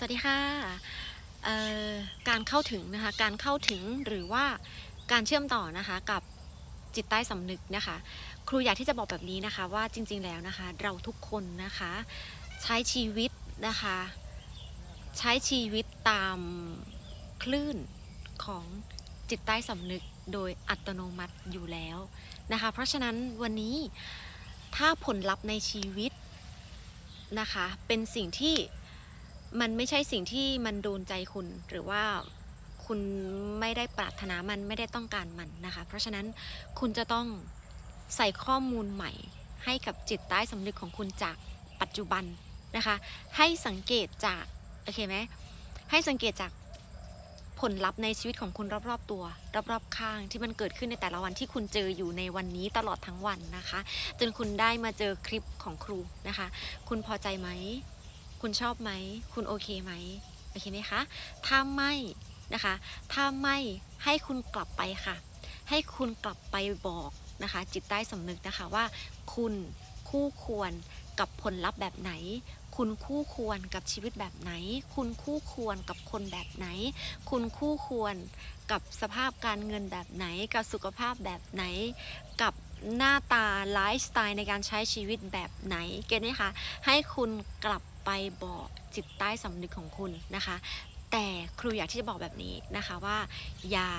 สวัสดีค่ะการเข้าถึงนะคะการเข้าถึงหรือว่าการเชื่อมต่อนะคะกับจิตใต้สำนึกนะคะ ครูอยากที่จะบอกแบบนี้นะคะว่าจริงๆแล้วนะคะ เราทุกคนนะคะใช้ชีวิตนะคะ ใช้ชีวิตตามคลื่นของจิตใต้สำนึกโดยอัตโนมัติอยู่แล้วนะคะ เพราะฉะนั้นวันนี้ถ้าผลลัพธ์ในชีวิตนะคะ เป็นสิ่งที่ มันไม่ใช่สิ่งที่มันโดนใจคุณ หรือว่าคุณไม่ได้ปรารถนามันไม่ได้ต้องการมันนะคะ เพราะฉะนั้นคุณจะต้องใส่ข้อมูลใหม่ให้กับจิตใต้สำนึกของคุณจากปัจจุบันนะคะ ให้สังเกตจากโอเคไหมให้สังเกตจากผลลัพธ์ในชีวิตของคุณรอบๆตัว รอบๆข้างที่มันเกิดขึ้นในแต่ละวันที่คุณเจออยู่ในวันนี้ตลอดทั้งวันนะคะ จนคุณได้มาเจอคลิปของครูนะคะ คุณพอใจไหม คุณชอบไหม คุณโอเคไหมโอเคไหมคะถ้าไม่นะคะ ถ้าไม่ให้คุณกลับไปค่ะ ให้คุณกลับไปบอกนะคะ จิตใต้สำนึกนะคะว่า คุณคู่ควรกับผลลัพธ์แบบไหน คุณคู่ควรกับชีวิตแบบไหน คุณคู่ควรกับคนแบบไหน คุณคู่ควรกับสภาพการเงินแบบไหน กับสุขภาพแบบไหน กับหน้าตาไลฟ์สไตล์ในการใช้ชีวิตแบบไหน เก็ตไหมคะ ให้คุณกลับ ไปบอกจิตใต้สำนึกของคุณนะคะ แต่ครูอยากที่จะบอกแบบนี้นะคะว่าอย่า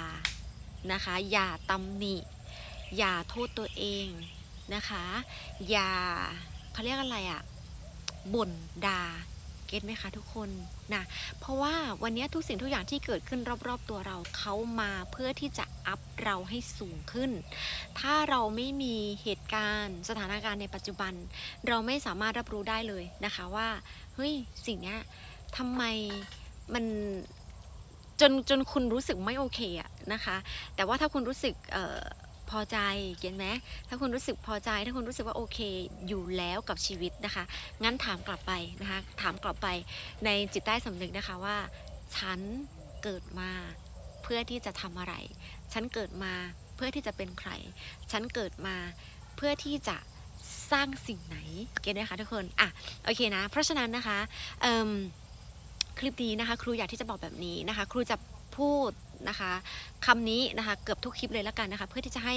นะคะอย่าตำหนิ อย่าโทษตัวเองนะคะ อย่าเขาเรียกอะไรอะบ่นด่าเก็ตไหมคะทุกคนนะเพราะว่าวันนี้ทุกสิ่งทุกอย่างที่เกิดขึ้นรอบๆตัวเราเขามาเพื่อที่จะอัพเราให้สูงขึ้น ถ้าเราไม่มีเหตุการณ์ สถานการณ์ในปัจจุบัน เราไม่สามารถรับรู้ได้เลยนะคะว่าเฮ้ยสิ่งเนี้ยทำไมมันจนจนคุณรู้สึกไม่โอเคอะนะคะ แต่ว่าถ้าคุณรู้สึกออพอใจเก็นไหมถ้าคุณรู้สึกพอใจ ถ้าคุณรู้สึกว่าโอเคอยู่แล้วกับชีวิตนะคะ งั้นถามกลับไปนะคะ ถามกลับไปในจิตใต้สำนึกนะคะว่า ฉันเกิดมาเพื่อที่จะทำอะไร ฉันเกิดมา พื่อที่จะเป็นใคร ฉันเกิดมาเพื่อที่จะสร้างสิ่งไหนเก็ตไหมคะทุกคน อะ โอเคนะ เพราะฉะนั้นนะคะคลิปนี้นะคะ ครูอยากที่จะบอกแบบนี้นะคะ ครูจะพูดนะคะคำนี้นะคะ เกือบทุกคลิปเลยแล้วกันนะคะ เพื่อที่จะให้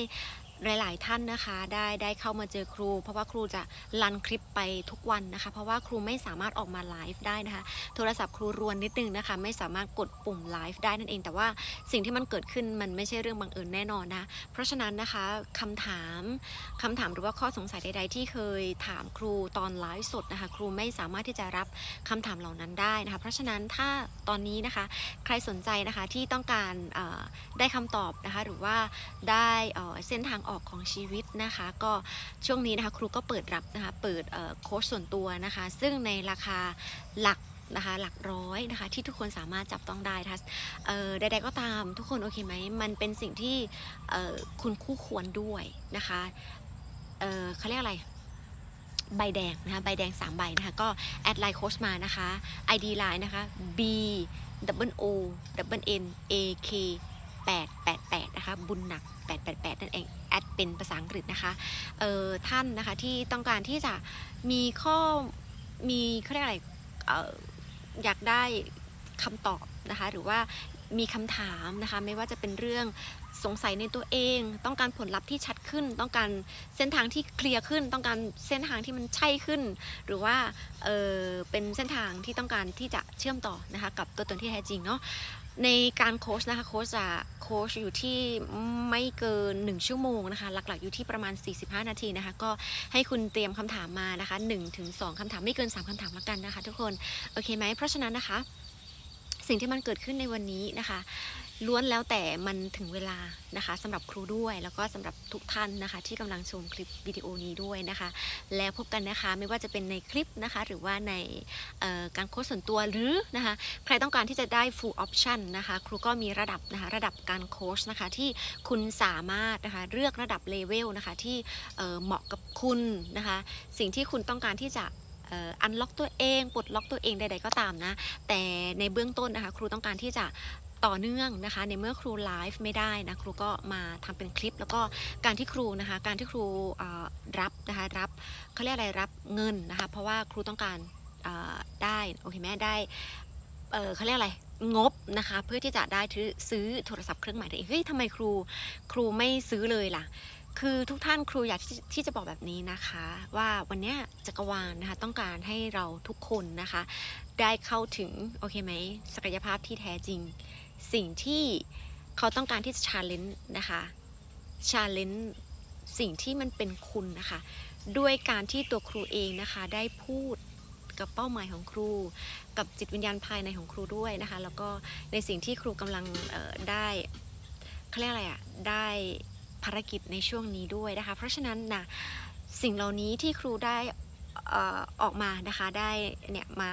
หลาย ๆ ท่านนะคะได้ได้เข้ามาเจอครู เพราะว่าครูจะรันคลิปไปทุกวันนะคะ เพราะว่าครูไม่สามารถออกมาไลฟ์ได้นะคะ โทรศัพท์ครูรวนนิดนึงนะคะ ไม่สามารถกดปุ่มไลฟ์ได้นั่นเอง แต่ว่าสิ่งที่มันเกิดขึ้นมันไม่ใช่เรื่องบังเอิญแน่นอนนะเพราะฉะนั้นนะคะคำถามคำถามหรือว่าข้อสงสัยใด ๆ ที่เคยถามครูตอนไลฟ์สดนะคะ ครูไม่สามารถที่จะรับคำถามเหล่านั้นได้นะคะ เพราะฉะนั้นถ้าตอนนี้นะคะ ใครสนใจนะคะที่ต้องการได้คำตอบนะคะ หรือว่าได้เอ่อเส้นทางออกของชีวิตนะคะ ก็ช่วงนี้นะคะครูก็เปิดรับนะคะเปิดโค้ชส่วนตัวนะคะ ซึ่งในราคาหลักนะคะหลักร้อยนะคะที่ทุกคนสามารถจับต้องได้นะคะเอ่อใดๆก็ตามทุกคนโอเคไหมมันเป็นสิ่งที่คุณคู่ควรด้วยนะคะเเขาเรียกอะไรใบแดงนะคะใบแดง 3 ใบนะคะก็แอดไลน์โค้ชมานะคะ ID ไลน์นะคะ B double O double N A K 888นะคะบุญหนัก 888 นั่นเอง แอดเป็นภาษาอังกฤษนะคะเอ่อท่านนะคะที่ต้องการที่จะมีข้อมีเขาเรียกอะไรเอ่ออยากได้คำตอบนะคะหรือว่ามีคำถามนะคะไม่ว่าจะเป็นเรื่องสงสัยในตัวเอง ต้องการผลลัพธ์ที่ชัดขึ้น ต้องการเส้นทางที่เคลียร์ขึ้น ต้องการเส้นทางที่มันใช่ขึ้น หรือว่าเออเป็นเส้นทางที่ต้องการที่จะเชื่อมต่อนะคะกับตัวตนที่แท้จริงเนาะ ในการโค้ชนะคะโค้ชจะโค้ชอยู่ที่ไม่เกิน 1 ชั่วโมงนะคะ หลักๆอยู่ที่ประมาณ 45 นาทีนะคะ ก็ให้คุณเตรียมคำถามมานะคะ1ถึง2คำถามไม่เกิน 3คำถามละกันนะคะ ทุกคน โอเคไหมเพราะฉะนั้นนะคะ สิ่งที่มันเกิดขึ้นในวันนี้นะคะ ล้วนแล้วแต่มันถึงเวลานะคะสำหรับครูด้วยแล้วก็สำหรับทุกท่านนะคะ ที่กำลังชมคลิปวิดีโอนี้ด้วยนะคะ แล้วพบกันนะคะไม่ว่าจะเป็นในคลิปนะคะ หรือว่าในการโค้ชส่วนตัวหรือนะคะใครต้องการที่จะได้ full option นะคะครูก็มีระดับนะคะระดับการโค้ชนะคะที่คุณสามารถนะคะเลือกระดับเลเวลนะคะที่เอ่อเหมาะกับคุณนะคะสิ่งที่คุณต้องการที่จะอันล็อกตัวเองปลดล็อกตัวเองใดๆก็ตามนะแต่ในเบื้องต้นนะคะครูต้องการที่จะ ต่อเนื่องนะคะ ในเมื่อครูไลฟ์ไม่ได้นะครูก็มาทำเป็นคลิป แล้วก็การที่ครูนะคะ การที่ครูรับนะคะรับเขาเรียกอะไรรับเงินนะคะ เพราะว่าครูต้องการได้โอเคไหมได้เขาเรียกอะไรงบนะคะเพื่อที่จะได้ซื้อโทรศัพท์เครื่องใหม่ตัวเองเฮ้ยทำไมครูครูไม่ซื้อเลยล่ะ คือทุกท่านครูอยากที่ที่จะบอกแบบนี้นะคะ ว่าวันนี้จักรวาลนะคะต้องการให้เราทุกคนนะคะ ได้เข้าถึงโอเคไหมศักยภาพที่แท้จริง สิ่งที่เขาต้องการที่จะชาเลนจ์นะคะชาเลนจ์สิ่งที่มันเป็นคุณนะคะ ด้วยการที่ตัวครูเองนะคะได้พูดกับเป้าหมายของครู กับจิตวิญญาณภายในของครูด้วยนะคะ แล้วก็ในสิ่งที่ครูกำลังได้เขาเรียกอะไรอะได้ภารกิจในช่วงนี้ด้วยนะคะ เพราะฉะนั้นนะสิ่งเหล่านี้ที่ครูได้ออกมานะคะได้เนี่ยมา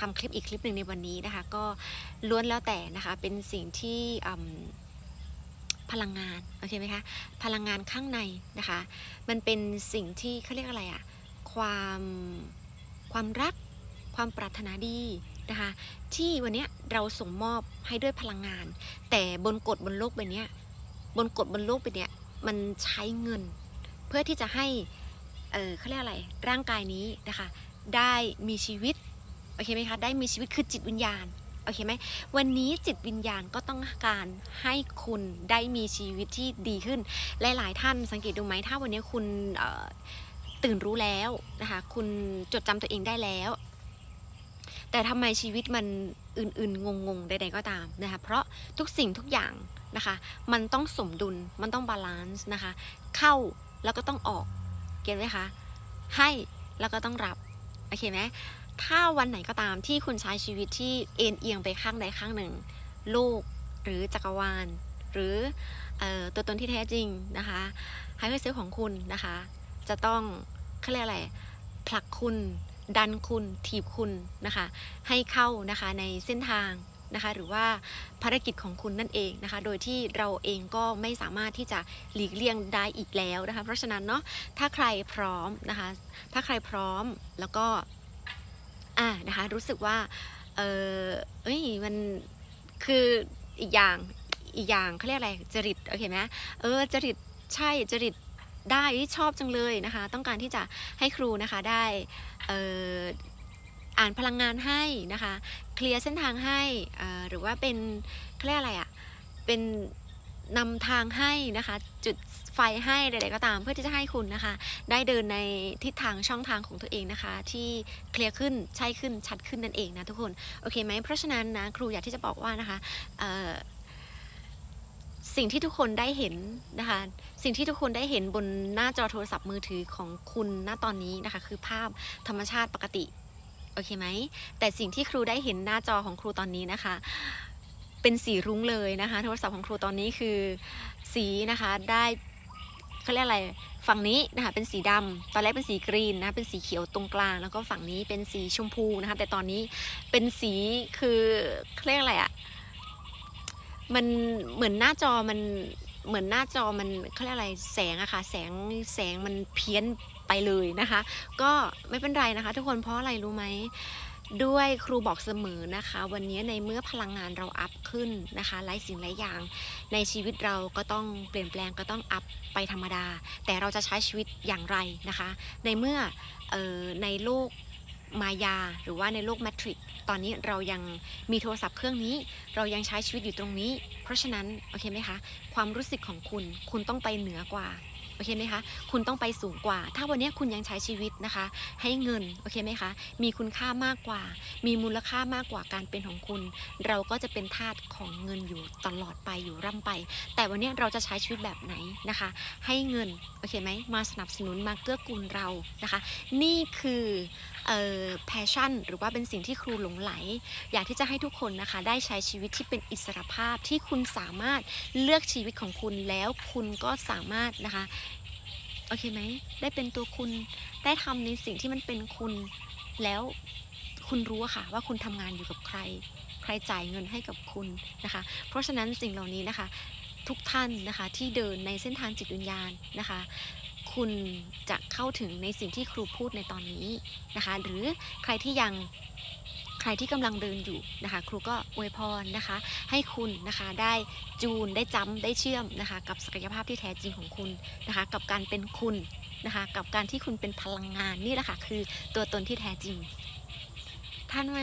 ทำคลิปอีกคลิปหนึ่งในวันนี้นะคะ ก็ล้วนแล้วแต่นะคะเป็นสิ่งที่พลังงานโอเคไหมคะพลังงานข้างในนะคะ มันเป็นสิ่งที่เขาเรียกอะไรอะความความรักความปรารถนาดีนะคะที่วันเนี้ยเราส่งมอบให้ด้วยพลังงาน แต่บนกฎบนโลกใบเนี้ยบนกฎบนโลกใบเนี้ยมันใช้เงิน เพื่อที่จะให้เออเขาเรียกอะไรร่างกายนี้นะคะได้มีชีวิต อเคไหมคะ ได้มีชีวิตคือจิตวิญญาณ โอเคไหม วันนี้จิตวิญญาณก็ต้องการให้คุณได้มีชีวิตที่ดีขึ้น หลายๆท่านสังเกตดูไหม ถ้าวันนี้คุณตื่นรู้แล้วนะคะ คุณจดจำตัวเองได้แล้ว แต่ทำไมชีวิตมันอื่นๆ งงๆ ใดๆก็ตามนะคะ เพราะทุกสิ่งทุกอย่างนะคะ มันต้องสมดุล มันต้องบาลานซ์นะคะ เข้าแล้วก็ต้องออก เก็ตไหมคะ ให้แล้วก็ต้องรับ โอเคไหม ถ้าวันไหนก็ตามที่คุณใช้ชีวิตที่เอ็นเอียงไปข้างใดข้างหนึ่ง โลกหรือจักรวาล หรืออตัวตนที่แท้จริงนะคะไฮเปอร์เซลของคุณนะคะ จะต้องเขาเรียกอะไรผลักคุณดันคุณถีบคุณนะคะ ให้เข้านะคะในเส้นทางนะคะ หรือว่าภารกิจของคุณนั่นเองนะคะ โดยที่เราเองก็ไม่สามารถที่จะหลีกเลี่ยงได้อีกแล้วนะคะ เพราะฉะนั้นเนาะถ้าใครพร้อมนะคะ ถ้าใครพร้อมแล้วก็ อ่านะคะ รู้สึกว่า เออเอ้ยมันคืออีกอย่างอีกอย่างเขาเรียกอะไรจริตโอเคไหมเออจริตใช่จริตได้ชอบจังเลยนะคะ ต้องการที่จะให้ครูนะคะได้เอ่ออ่านพลังงานให้นะคะ เคลียร์เส้นทางให้หรือว่าเป็นเขาเรียกอะไรอะ่ะเป็น นำทางให้นะคะ จุดไฟให้ใดๆก็ตามเพื่อที่จะให้คุณนะคะ ได้เดินในทิศทางช่องทางของตัวเองนะคะ ที่เคลียร์ขึ้นใช่ขึ้นชัดขึ้นนั่นเองนะทุกคนโอเคไหมเพราะฉะนั้นนะครูอยากที่จะบอกว่านะคะสิ่งที่ทุกคนได้เห็นนะคะ สิ่งที่ทุกคนได้เห็นบนหน้าจอโทรศัพท์มือถือของคุณณตอนนี้นะคะ คือภาพธรรมชาติปกติ โอเคไหม แต่สิ่งที่ครูได้เห็นหน้าจอของครูตอนนี้นะคะ เป็นสีรุ้งเลยนะคะ โทรศัพท์ของครูตอนนี้คือสีนะคะได้เขาเรียกอะไรฝั่งนี้นะคะเป็นสีดำตอนแรกเป็นสีกรีนนะเป็นสีเขียวตรงกลาง แล้วก็ฝั่งนี้เป็นสีชมพูนะคะ แต่ตอนนี้เป็นสีคือเขาเรียกอะไรอะมันเหมือนหน้าจอมันเหมือนหน้าจอมันเขาเรียกอะไรแสงอะค่ะแสงแสงมันเพี้ยนไปเลยนะคะ ก็ไม่เป็นไรนะคะ ทุกคนเพราะอะไรรู้ไหม ด้วยครูบอกเสมอนะคะ วันนี้ในเมื่อพลังงานเราอัพขึ้นนะคะหลายสิ่งหลายอย่าง ในชีวิตเราก็ต้องเปลี่ยนแปลงก็ต้องอัพไปธรรมดา แต่เราจะใช้ชีวิตอย่างไรนะคะ ในเมื่อออในโลกมายาหรือว่าในโลกแมทริกตอนนี้เรายังมีโทรศัพท์เครื่องนี้ เรายังใช้ชีวิตอยู่ตรงนี้ เพราะฉะนั้น โอเคไหมคะ ความรู้สึกของคุณ คุณต้องไปเหนือกว่า อเคไหมคะ คุณต้องไปสูงกว่า ถ้าวันนี้คุณยังใช้ชีวิตนะคะ ให้เงิน โอเคไหมคะ มีคุณค่ามากกว่า มีมูลค่ามากกว่าการเป็นของคุณ เราก็จะเป็นทาสของเงินอยู่ตลอดไปอยู่ร่ำไป แต่วันนี้เราจะใช้ชีวิตแบบไหนนะคะ ให้เงิน โอเคไหมมาสนับสนุนมาเกื้อกูลเรานะคะ นี่คือเอ่อ passion หรือว่าเป็นสิ่งที่ครูหลงไหล อยากที่จะให้ทุกคนนะคะ ได้ใช้ชีวิตที่เป็นอิสรภาพที่คุณสามารถเลือกชีวิตของคุณแล้วคุณก็สามารถนะคะโอเคไหมได้เป็นตัวคุณได้ทำในสิ่งที่มันเป็นคุณแล้วคุณรู้ค่ะว่าคุณทำงานอยู่กับใคร ใครจ่ายเงินให้กับคุณนะคะ เพราะฉะนั้นสิ่งเหล่านี้นะคะ ทุกท่านนะคะที่เดินในเส้นทางจิตวิญญาณนะคะ คุณจะเข้าถึงในสิ่งที่ครูพูดในตอนนี้นะคะ หรือใครที่ยังใครที่กำลังเดินอยู่นะคะ ครูก็อวยพรนะคะ ให้คุณนะคะได้จูนได้จำได้เชื่อมนะคะ กับศักยภาพที่แท้จริงของคุณนะคะ กับการเป็นคุณนะคะ กับการที่คุณเป็นพลังงานนี่แหละค่ะคือตัวตนที่แท้จริงทันไหม